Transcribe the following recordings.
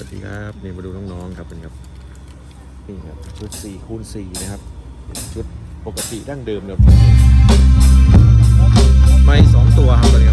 สวัสดีครับนี่มาดูน้องๆครับเป็นครับนี่ครับชุด4คูณ4นะครับ ชุดปกติดั้งเดิมเดิมไม่สองตัวครับตอนน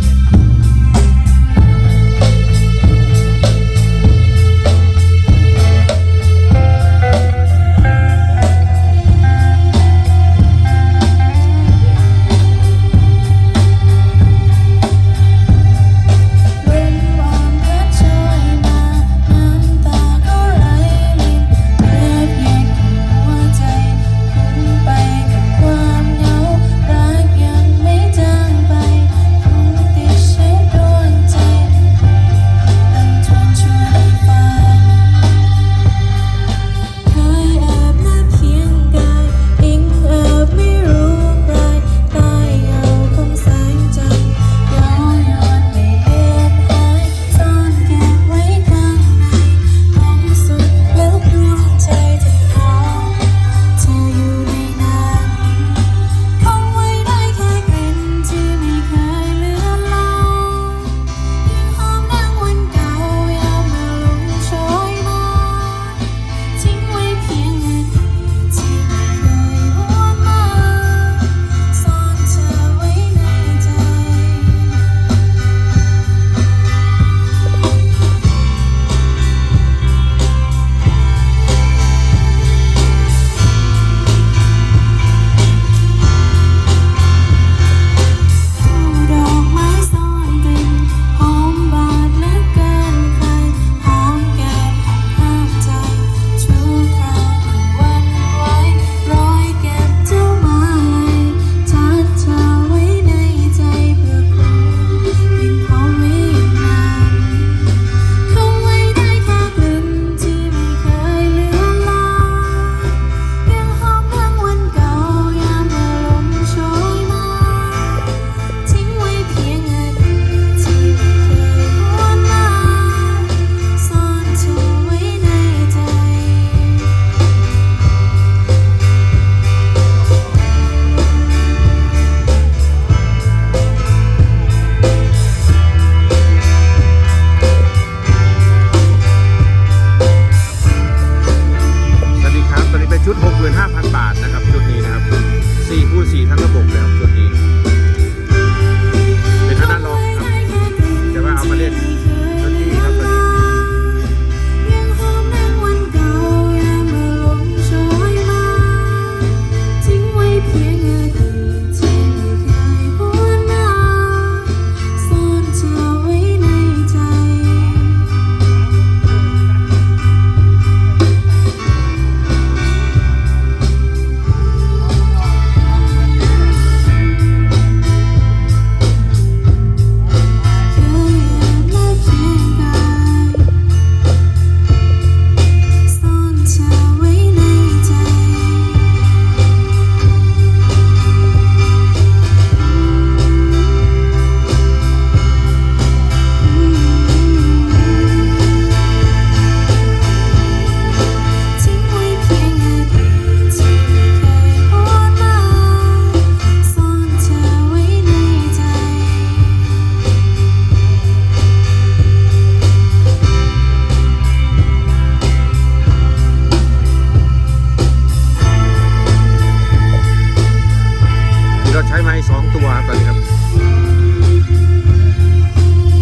ใช้ไม้สองตัวตอนนี้ครับ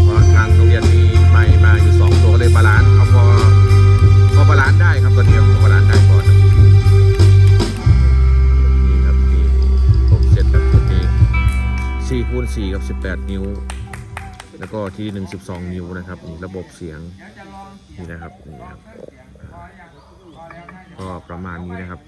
พอทางโรงเรียนมีไม้มาอยู่สองตัวก็เลยบาลานซ์เอาพอพอบาลานซ์ได้ครับตอนนี้พอบาลานซ์ได้ก่อนนี่ครับนี่ผมเสร็จครับตัวนี้สี่คูณสี่กับสิบแปดนิ้ว แล้วก็ที่หนึ่งสิบสองนิ้วนะครับนี่ระบบเสียงนี่นะครับนี่ครับก็ประมาณนี้นะครับ